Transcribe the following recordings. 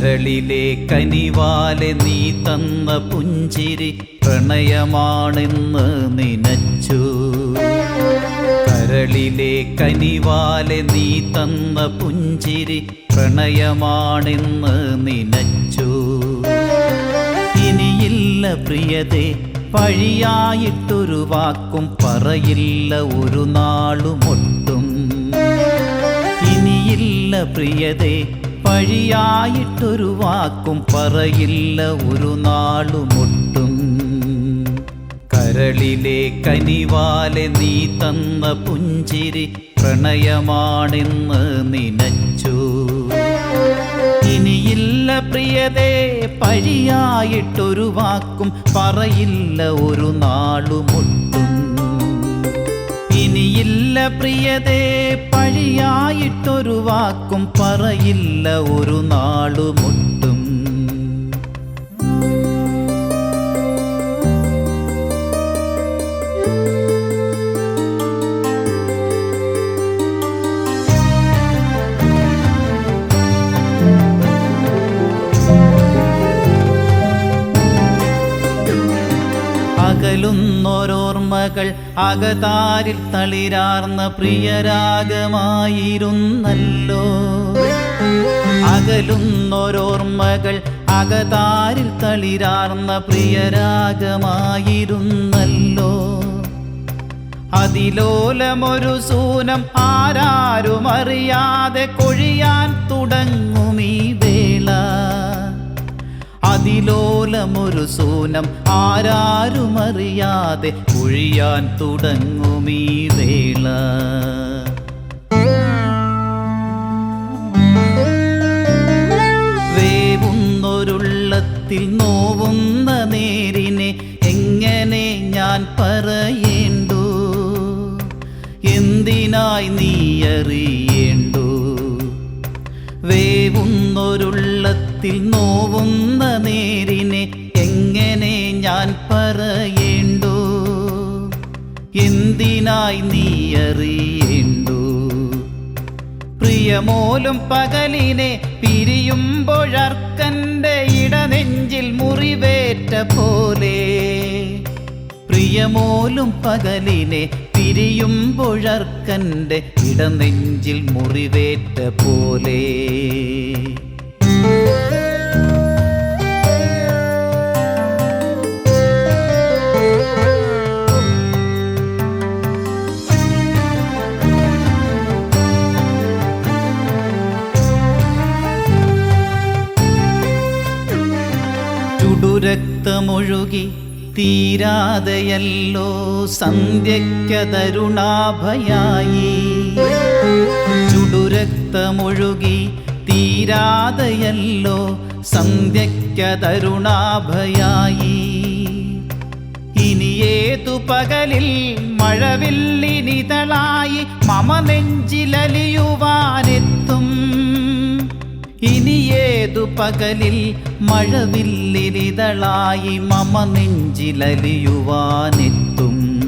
കരളിലെ കനിവാലെ നീ തന്ന പുഞ്ചിരി പ്രണയമാണെന്ന് നിനച്ചു. കരളിലെ കനിവാലെ നീ തന്ന പുഞ്ചിരി പ്രണയമാണെന്ന് നിനച്ചു. ഇനിയില്ല പ്രിയതേ പഴിയായിട്ടൊരു വാക്കും പറയില്ല ഒരു നാളുമൊട്ടും. ഇനിയില്ല പ്രിയതേ പഴിയായിട്ടൊരു വാക്കും പറയില്ല ഒരു നാളുമൊട്ടും. കരളിലെ കനിവാലെ നീ തന്ന പുഞ്ചിരി പ്രണയമാണെന്ന് നിനച്ചു. ഇനിയില്ല പ്രിയതേ പഴിയായിട്ടൊരു വാക്കും പറയില്ല ഒരു നാളുമൊട്ടും. ഇനിയില്ല പ്രിയതേ പഴിയായിട്ടൊരു വാക്കും പറയില്ല ഒരു നാളുമൊട്ടും അകലുന്നോരോർമ്മകൾ അകതാരിൽ തളിരാർന്ന പ്രിയരാഗമായിരുന്നല്ലോ. അകലുന്നൊരോർമ്മകൾ അകതാരിൽ തളിരാർന്ന പ്രിയരാഗമായിരുന്നല്ലോ. അതിലോലമൊരു സൂനം ആരാരും അറിയാതെ കൊഴിയാൻ തുടങ്ങുമീ വേള. അതിലോലമൊരു സൂനം ആരാരുമറിയാതെ ഒഴിയാൻ തുടങ്ങുമീ വേള. വേവുന്നൊരുള്ളത്തിൽ നോവുന്ന നേരിനെ എങ്ങനെ ഞാൻ പറയേണ്ടു? എന്തിനായി നീ അറിയേണ്ടു? വേവുന്നൊരുള്ളത്തിൽ നോവുന്ന നേരിനെ പറയേണ്ടു? എന്തിനായി നീ അറിയേണ്ടു? പ്രിയമോലും പകലിനെ പിരിയുമ്പോഴർക്കന്റെ ഇടനെഞ്ചിൽ മുറിവേറ്റ പോലെ. പ്രിയമോലും പകലിനെ പിരിയുമ്പോഴർക്കന്റെ ഇടനെഞ്ചിൽ മുറിവേറ്റ പോലെ. ചുടുരക്തമൊഴുകി തീരാതെയല്ലോ സന്ധ്യക്കതരുണാഭയായി ചുടുരക്തമൊഴുകി തീരാതെയല്ലോ സന്ധ്യക്കതരുണാഭയായി ഇനിയേതു പകലിൽ മഴവില്ലിനിതളായി മമ നെഞ്ചിലലിയുവാനെത്തും ഇനി ഏതു പകലിൽ മഴവില്ലിരിതളായി മമ നെഞ്ചിലലിയുവാനെത്തും?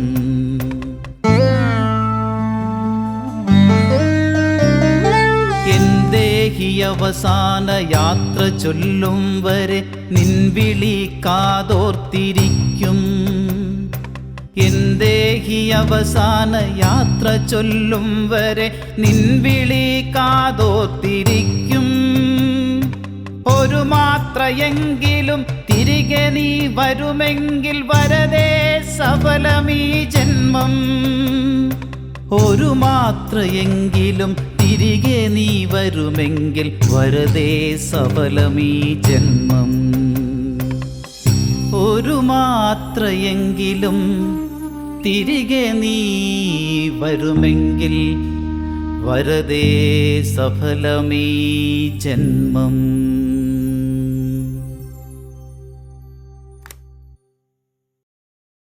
അവസാന യാത്ര ചൊല്ലും വരെ നിൻവിളി കാതോർത്തിരിക്കും. എന്തേഹി അവസാന യാത്ര ചൊല്ലും വരെ നിൻവിളി കാതോർത്തിരിക്കും. മാത്രയെങ്കിലും തിരികെ നീ വരുമെങ്കിൽ വരതേ സഫലമീ ജന്മം. ഒരു മാത്രയെങ്കിലും തിരികെ നീ വരുമെങ്കിൽ വരതേ സഫലമീ ജന്മം. ഒരു മാത്രയെങ്കിലും തിരികെ നീ വരുമെങ്കിൽ വരതേ സഫലമീ ജന്മം.